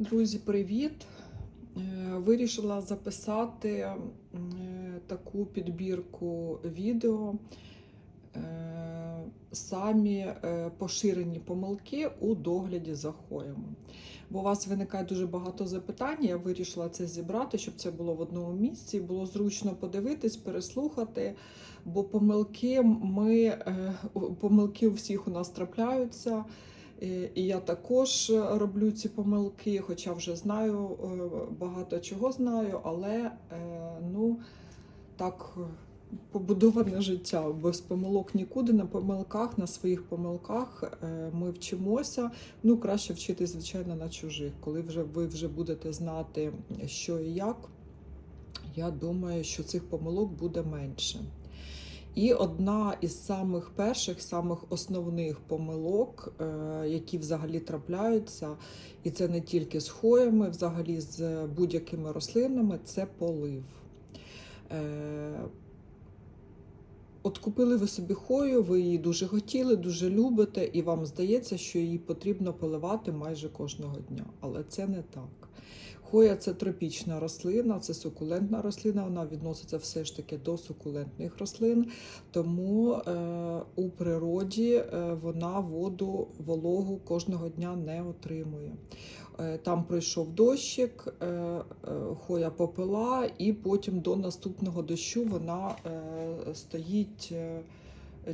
Друзі, привіт! Е, Вирішила записати е, таку підбірку відео. е, Самі поширені помилки у догляді за хвоями. Бо у вас виникає дуже багато запитань. Я вирішила це зібрати, щоб це було в одному місці. Було зручно подивитись, переслухати. Бо помилки ми помилки у всіх у нас трапляються. І я також роблю ці помилки, хоча вже знаю е, багато чого знаю, але е, ну так е, побудоване життя. Без помилок нікуди на помилках, на своїх помилках ми вчимося. Ну, краще вчити, звичайно, на чужих. Коли вже ви вже будете знати, що і як, я думаю, що цих помилок буде менше. І одна із самих перших, самих основних помилок, е, які взагалі трапляються, і це не тільки з хвоями, взагалі з будь-якими рослинами, це полив. Е, От купили ви собі хою, ви її дуже хотіли, дуже любите, і вам здається, що її потрібно поливати майже кожного дня. Але це не так. Хоя це тропічна рослина, це сукулентна рослина, вона відноситься все ж таки до сукулентних рослин, тому е, у природі е, вона воду вологу кожного дня не отримує. Е, Там пройшов дощик, е, е, хоя попила, і потім до наступного дощу вона е, стоїть, е,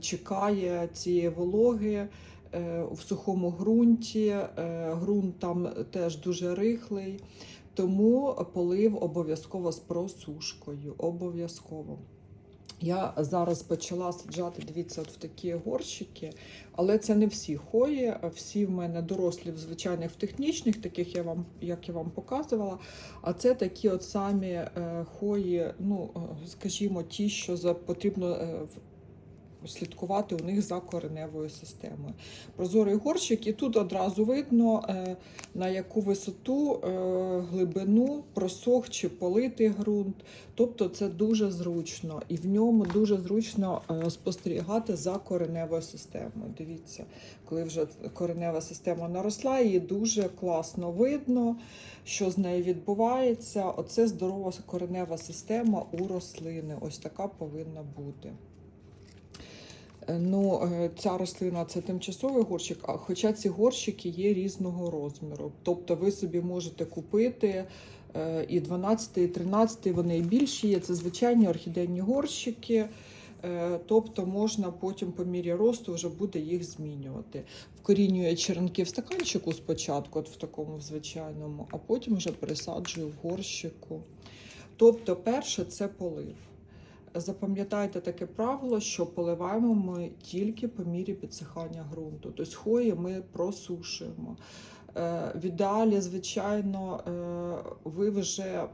чекає цієї вологи. Е, В сухому ґрунті, е, ґрунт там теж дуже рихлий, тому полив обов'язково з просушкою. Обов'язково. Я зараз почала саджати, дивіться, от в такі горщики, але це не всі хої, всі в мене дорослі в звичайних в технічних, таких я вам, як я вам показувала. А це такі от самі е, хої, ну, скажімо, ті, що потрібно слідкувати у них за кореневою системою. Прозорий горщик, і тут одразу видно, е, на яку висоту, е, глибину просох чи политий ґрунт. Тобто це дуже зручно, і в ньому дуже зручно е, спостерігати за кореневою системою. Дивіться, коли вже коренева система наросла, її дуже класно видно, що з нею відбувається. Оце здорова коренева система у рослини. Ось така повинна бути. Е, Ну, е, ця рослина це тимчасовий горщик, а хоча ці горщики є різного розміру. Тобто ви собі можете купити е, і 12, і 13, вони і більші є. Це звичайні орхідейні горщики. Тобто можна потім по мірі росту вже буде їх змінювати. Вкорінює черенки в стаканчику спочатку, от в такому звичайному, а потім вже пересаджую в горщику. Тобто, перше це полив. Запам'ятайте таке правило, що поливаємо ми тільки по мірі підсихання ґрунту. Тобто хвої ми просушуємо. Е, В ідеалі, звичайно, е, ви вже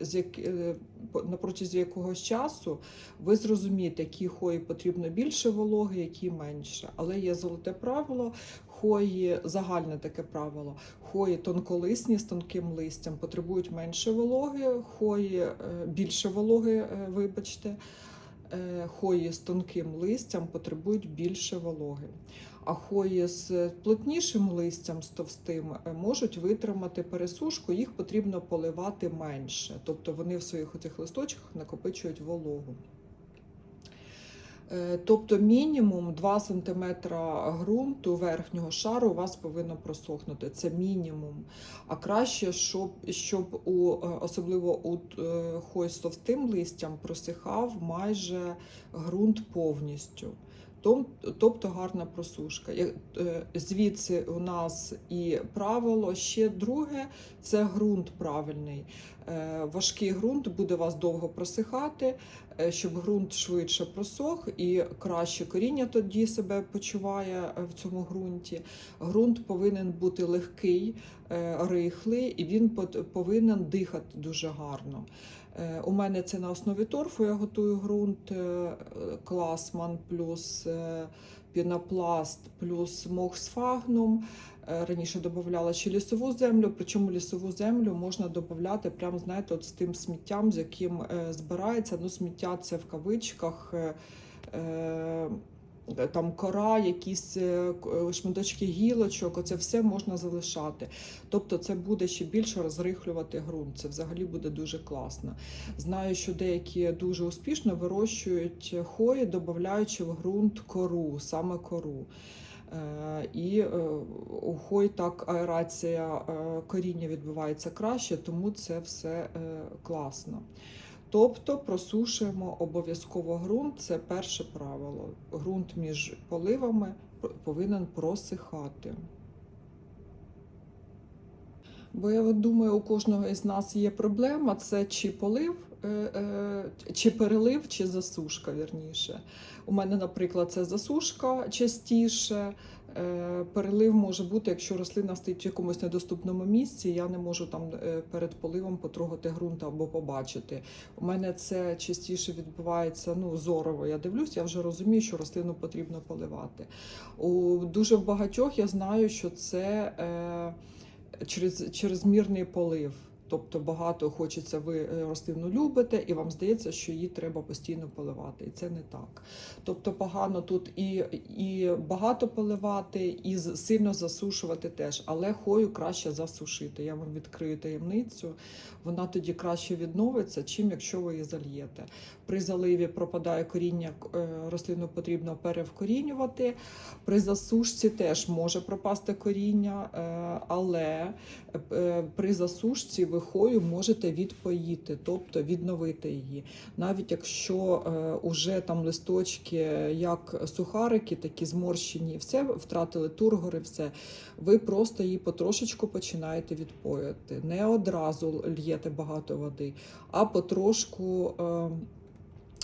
з е, на протязі якогось часу ви зрозумієте, які хої потрібно більше вологи, які менше. Але є золоте правило. Хої, загальне таке правило. Хої тонколисні з тонким листям потребують менше вологи, хої більше вологи, вибачте. Хої з тонким листям потребують більше вологи. А хої з плотнішим листям, з товстим, е, можуть витримати пересушку, їх потрібно поливати менше. Тобто вони в своїх оцих листочках накопичують вологу. Е, Тобто мінімум 2 см ґрунту верхнього шару у вас повинно просохнути. Це мінімум. А краще, щоб, щоб у, е, особливо у хой з товстим листям просихав майже ґрунт повністю. Тобто гарна просушка. Е, Звідси у нас і правило ще друге це ґрунт правильний. Е, Важкий ґрунт буде вас довго просихати, е, щоб ґрунт швидше просох і краще коріння тоді себе почуває в цьому ґрунті. Ґрунт повинен бути легкий, рихлий, і він повинен дихати дуже гарно. Е, У мене це на основі торфу. Я готую ґрунт е, класман плюс е, пінопласт плюс мох сфагнум. Е, Раніше додавала ще лісову землю, причому лісову землю можна додати прямо, знаєте, от з тим сміттям, з яким збирається. Ну, сміття це в кавичках. Е, там кора, якісь е, е, шматочки гілочок, оце все можна залишати. Тобто це буде ще більше розрихлювати ґрунт. Це взагалі буде дуже класно. Знаю, що деякі дуже успішно вирощують хої, додаючи в ґрунт кору, саме кору. І у хой так аерація коріння відбувається краще, тому це все класно. Тобто просушуємо обов'язково ґрунт, це перше правило. Ґрунт між поливами повинен просихати. Бо я думаю, у кожного із нас є проблема: це чи полив, чи перелив, чи засушка, вірніше. У мене, наприклад, це засушка частіше. Е, Перелив може бути, якщо рослина стоїть в якомусь недоступному місці, я не можу там е, перед поливом потрогати ґрунт або побачити. У мене це частіше відбувається ну, зорово. Я дивлюсь, я вже розумію, що рослину потрібно поливати. У дуже багатьох я знаю, що це е, через, чрезмірний полив. Тобто багато хочеться, ви е, рослину любите, і вам здається, що її треба постійно поливати. І це не так. Тобто погано тут і, і багато поливати, і сильно засушувати теж. Але хою краще засушити. Я вам відкрию таємницю. Вона тоді краще відновиться, чим якщо ви її зальєте. При заливі пропадає коріння, е, рослину потрібно перевкорінювати. При засушці теж може пропасти коріння, е, але при засушці ви хою можете відпоїти, тобто відновити її. Навіть якщо е, уже там листочки, як сухарики, такі зморщені, все втратили тургори, все, ви просто її потрошечку починаєте відпоїти. Не одразу л'єте багато води, а потрошку.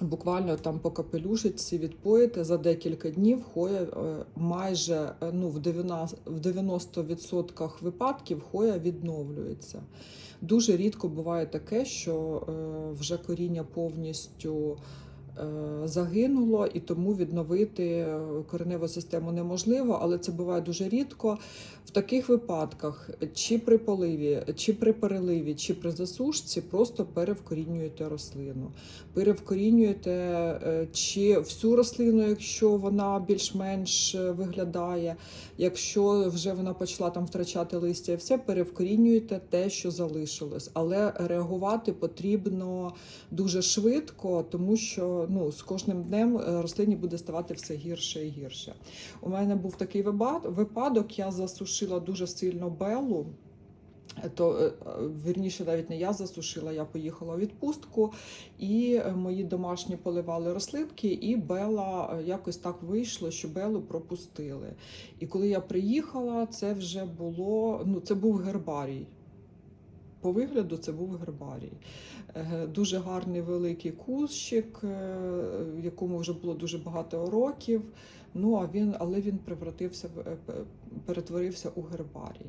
Буквально там по капелюшиці відпоїти за декілька днів хоя е, майже е, ну, в 90%, в випадків хоя відновлюється. Дуже рідко буває таке, що е, вже коріння повністю загинуло, і тому відновити е, кореневу систему неможливо, але це буває дуже рідко. В таких випадках, чи при поливі, чи при переливі, чи при засушці, просто перевкорінюєте рослину. Перевкорінюєте е, чи всю рослину, якщо вона більш-менш е, виглядає, якщо вже вона почала там втрачати листя, і все перевкорінюєте те, що залишилось. Але реагувати потрібно дуже швидко, тому що ну, з кожним днем е, рослині буде ставати все гірше і гірше. У мене був такий випадок, я засушила дуже сильно белу. То е, е, вірніше, навіть не я засушила, я поїхала у відпустку, і мої домашні поливали рослинки, і Бела якось так вийшло, що Белу пропустили. І коли я приїхала, це вже було ну це був гербарій. По вигляду це був гербарій. Е, Дуже гарний великий кущик, е, якому вже було дуже багато років. Ну а він, але він превратився е, перетворився у гербарій.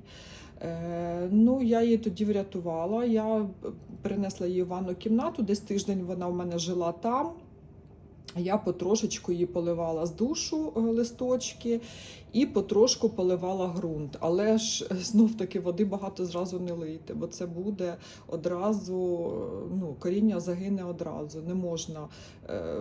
Ну, я її тоді врятувала. Я принесла її в ванну кімнату. Десь тиждень вона в мене жила там. Я потрошечку її поливала з душу е, листочки і потрошку поливала ґрунт. Але ж е, знов таки води багато зразу не лийте, бо це буде одразу, е, ну, коріння загине одразу. Не можна е,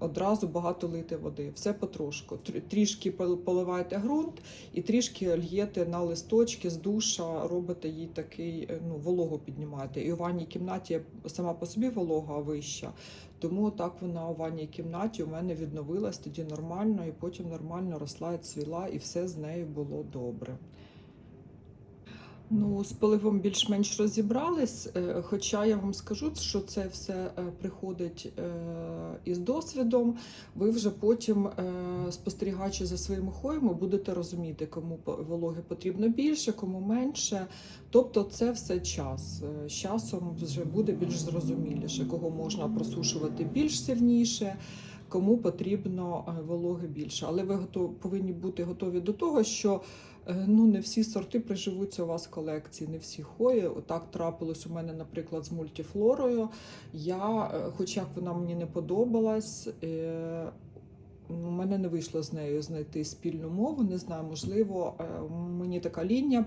одразу багато лити води. Все потрошку. Трі- Трішки поливаєте ґрунт і трішки льєте на листочки з душа, робите їй такий, е, ну, вологу піднімаєте. І у ванній кімнаті сама по собі волога вища. Тому так вона у ванній кімнаті у мене відновилась тоді нормально, і потім нормально росла і цвіла, і все з нею було добре. Ну, з поливом більш-менш розібрались, е, хоча я вам скажу, що це все е, приходить е, із досвідом. Ви вже потім, спостерігаючи за своїми хоями, будете розуміти, кому вологи потрібно більше, кому менше. Тобто це все час. З часом вже буде більш зрозуміліше, кого можна просушувати більш сильніше. Кому потрібно е, вологи більше, але ви повинні бути готові до того, що Е, Ну, не всі сорти приживуться у вас в колекції, не всі хої. Отак трапилось у мене, наприклад, з мультифлорою. Я, е, хоч як вона мені не подобалась, у мене не вийшло з нею знайти спільну мову. Не знаю, можливо, е, мені така лінія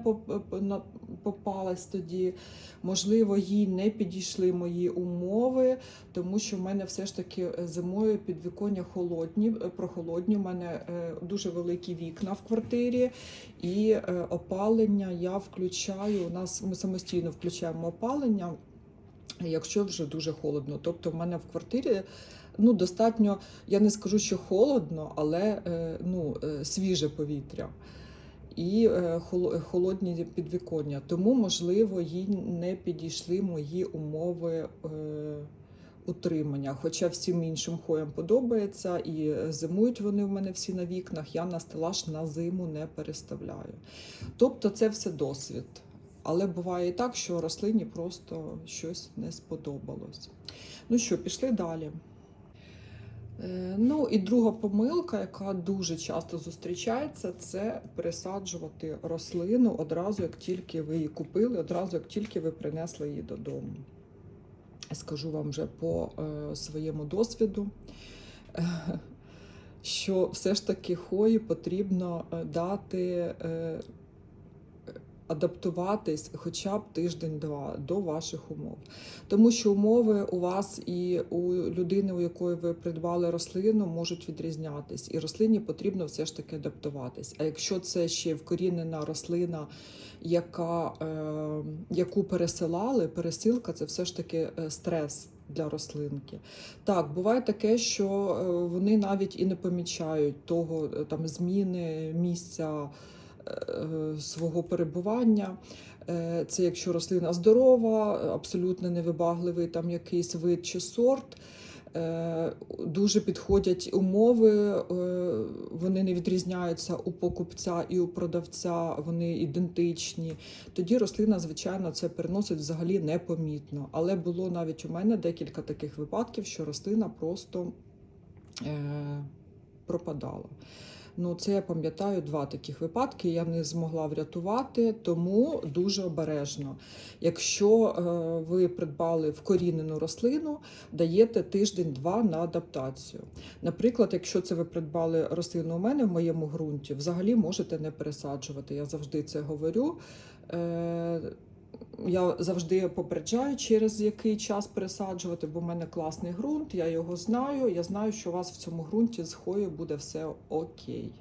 попалась тоді. Можливо, їй не підійшли мої умови, тому що в мене все ж таки е, зимою підвіконня холодні, е, прохолодні. У мене дуже великі вікна в квартирі, і опалення я включаю. У нас ми самостійно включаємо опалення, якщо вже дуже холодно. Тобто, в мене в квартирі. Ну, достатньо, я не скажу, що холодно, але е, ну, е, свіже повітря і е, холодні підвіконня. Тому, можливо, їй не підійшли мої умови утримання. Хоча всім іншим хоям подобається, і зимують вони в мене всі на вікнах, я на стелаж на зиму не переставляю. Тобто це все досвід. Але буває і так, що рослині просто щось не сподобалось. Ну що, пішли далі. Е, Ну і друга помилка, яка дуже часто зустрічається, це пересаджувати рослину одразу, як тільки ви її купили, одразу як тільки ви принесли її додому. Скажу вам вже по е, своєму досвіду, е, що все ж таки хої потрібно е, дати. Е, Адаптуватись хоча б тиждень-два до ваших умов, тому що умови у вас і у людини, у якої ви придбали рослину, можуть відрізнятись, і рослині потрібно все ж таки адаптуватись. А якщо це ще вкорінена рослина, яка, е, яку пересилали, пересилка це все ж таки е, стрес. Для рослинки. Так, буває таке, що е, вони навіть і не помічають того е, там зміни місця свого перебування. Е, Це якщо рослина здорова, абсолютно невибагливий там якийсь вид чи сорт. Е, Дуже підходять умови, е, вони не відрізняються у покупця і у продавця, вони ідентичні. Тоді рослина, звичайно, це переносить взагалі непомітно. Але було навіть у мене декілька таких випадків, що рослина просто е, пропадала. Ну, це я пам'ятаю два таких випадки. Я не змогла врятувати, тому дуже обережно. Якщо е, ви придбали вкорінену рослину, даєте тиждень-два на адаптацію. Наприклад, якщо це ви придбали рослину у мене в моєму ґрунті, взагалі можете не пересаджувати. Я завжди це говорю. Я завжди попереджаю, через який час пересаджувати, бо в мене класний ґрунт, я його знаю. Я знаю, що у вас в цьому ґрунті з хою буде все окей.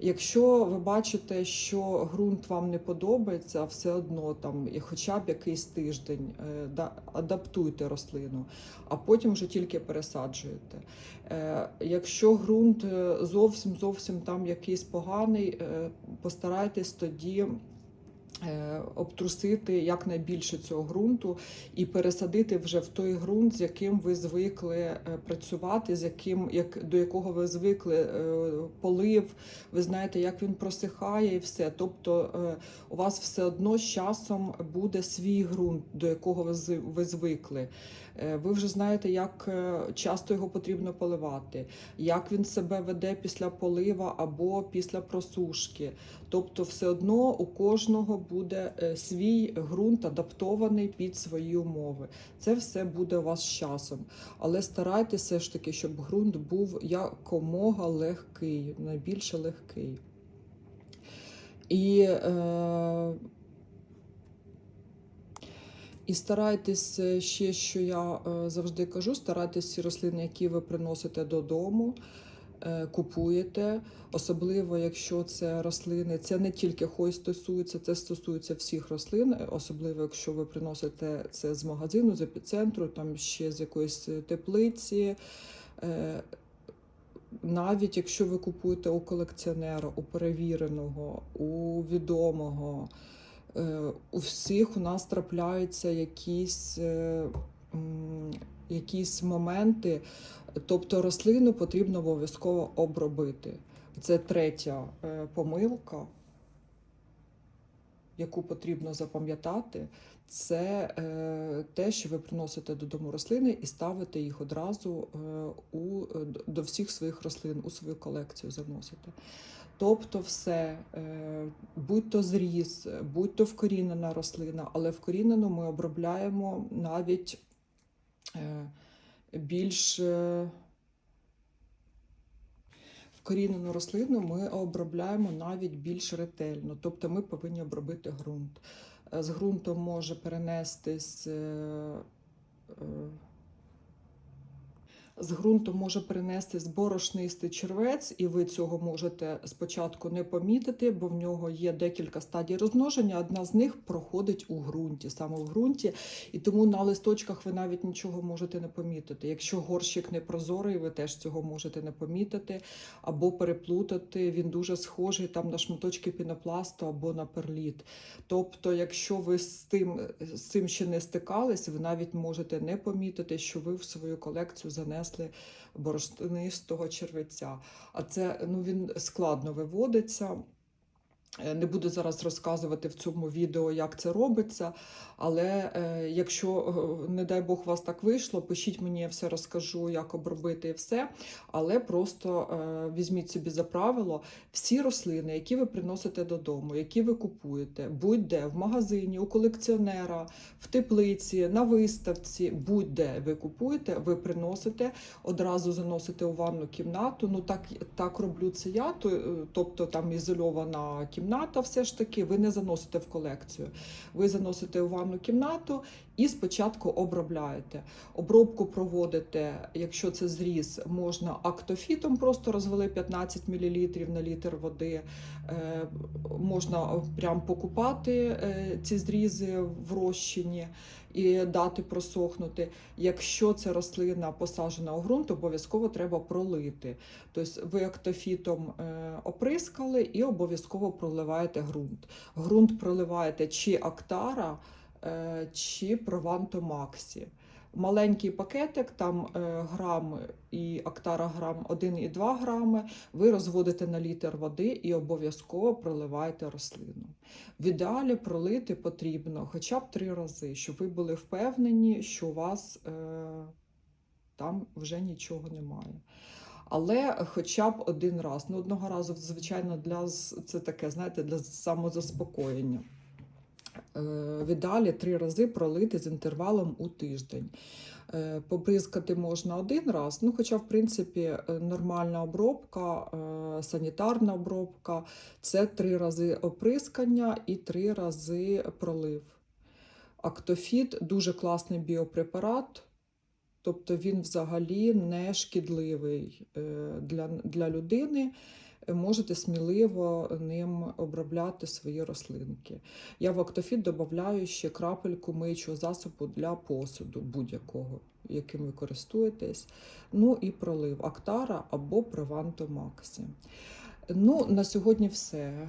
Якщо ви бачите, що ґрунт вам не подобається, все одно там, і хоча б якийсь тиждень е, да, адаптуйте рослину, а потім вже тільки пересаджуєте. Е, Якщо ґрунт е, зовсім зовсім там якийсь поганий, постарайтесь тоді обтрусити якнайбільше цього ґрунту і пересадити вже в той ґрунт, з яким ви звикли е, працювати, з яким як до якого ви звикли е, полив. Ви знаєте, як він просихає, і все. Тобто е, у вас все одно з часом буде свій ґрунт, до якого ви ви звикли. Е, Ви вже знаєте, як е, часто його потрібно поливати, як він себе веде після полива або після просушки. Тобто, все одно у кожного буде е, свій ґрунт адаптований під свої умови. Це все буде у вас з часом. Але старайтеся ж таки, щоб ґрунт був якомога легкий, найбільше легкий. І, е, і старайтесь ще, що я е, завжди кажу, старайтесь ці рослини, які ви приносите додому, купуєте. Особливо, якщо це рослини, це не тільки хой стосується, це стосується всіх рослин, е, особливо, якщо ви приносите це з магазину, з епіцентру, там ще з якоїсь е, теплиці. Е, навіть якщо ви купуєте у колекціонера, у перевіреного, у відомого, е, у всіх у нас трапляються якісь, е, якісь моменти, тобто рослину потрібно обов'язково обробити. Це третя е, помилка, яку потрібно запам'ятати, це е, те, що ви приносите додому рослини і ставите їх одразу е, у, до всіх своїх рослин, у свою колекцію заносите. Тобто, все, е, будь то зріз, будь то вкорінена рослина, але вкорінену ми обробляємо навіть більш. е, Вкорінену рослину ми обробляємо навіть більш ретельно, тобто ми повинні обробити ґрунт. е, з ґрунтом може перенестись. З ґрунту може перенести борошнистий червець, і ви цього можете спочатку не помітити, бо в нього є декілька стадій розмноження. Одна з них проходить у ґрунті, саме в ґрунті, і тому на листочках ви навіть нічого можете не помітити. Якщо горщик не прозорий, ви теж цього можете не помітити або переплутати. Він дуже схожий там на шматочки пінопласту або на перліт. Тобто, якщо ви з тим, з цим ще не стикались, ви навіть можете не помітити, що ви в свою колекцію занесли борошнистого червеця. А це ну він складно виводиться. Е, Не буду зараз розказувати в цьому відео, як це робиться. Але е, якщо, е, не дай Бог, у вас так вийшло, пишіть мені, я все розкажу, як обробити і все. Але просто візьміть собі за правило всі рослини, які ви приносите додому, які ви купуєте, будь-де в магазині, у колекціонера, в теплиці, на виставці, будь-де ви купуєте, ви приносите, одразу заносите у ванну кімнату. Ну так, так роблю це я, то, тобто там ізольована кімната, все ж таки, ви не заносите в колекцію. Ви заносите у ванну кімнату і спочатку обробляєте. Обробку проводите, якщо це зріз, можна актофітом, просто розвели 15 мл на літр води. Е, можна прям покупати е, ці зрізи в розчині і дати просохнути. Якщо це рослина посаджена у ґрунт, обов'язково треба пролити. Тобто ви актофітом е, оприскали і обов'язково проливаєте ґрунт. Ґрунт проливаєте чи актара, е, чи прованто максі. Маленький пакетик, там е, грам і актара грам 1,2 грами, ви розводите на літр води і обов'язково проливаєте рослину. В ідеалі пролити потрібно хоча б три рази, щоб ви були впевнені, що у вас е, там вже нічого немає. Але хоча б один раз. Ну, одного разу, звичайно, для це таке, знаєте, для самозаспокоєння. Е, В ідеалі три рази пролити з інтервалом у тиждень. Е, Побризкати можна один раз, ну, хоча, в принципі, е, нормальна обробка, санітарна обробка це три рази оприскання і три рази пролив. Актофіт дуже класний біопрепарат, тобто він взагалі не шкідливий для, для людини. Можете сміливо ним обробляти свої рослинки. Я в актофіт додаю ще крапельку миючого засобу для посуду будь-якого, яким ви користуєтесь. Ну і пролив Актара або Преванто Максі. Ну, на сьогодні все.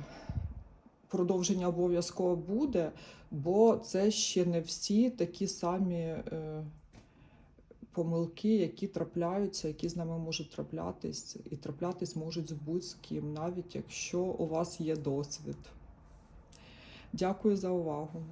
Продовження обов'язково буде, бо це ще не всі такі самі е, помилки, які трапляються, які з нами можуть траплятись, і траплятись можуть з будь-ким, навіть якщо у вас є досвід. Дякую за увагу.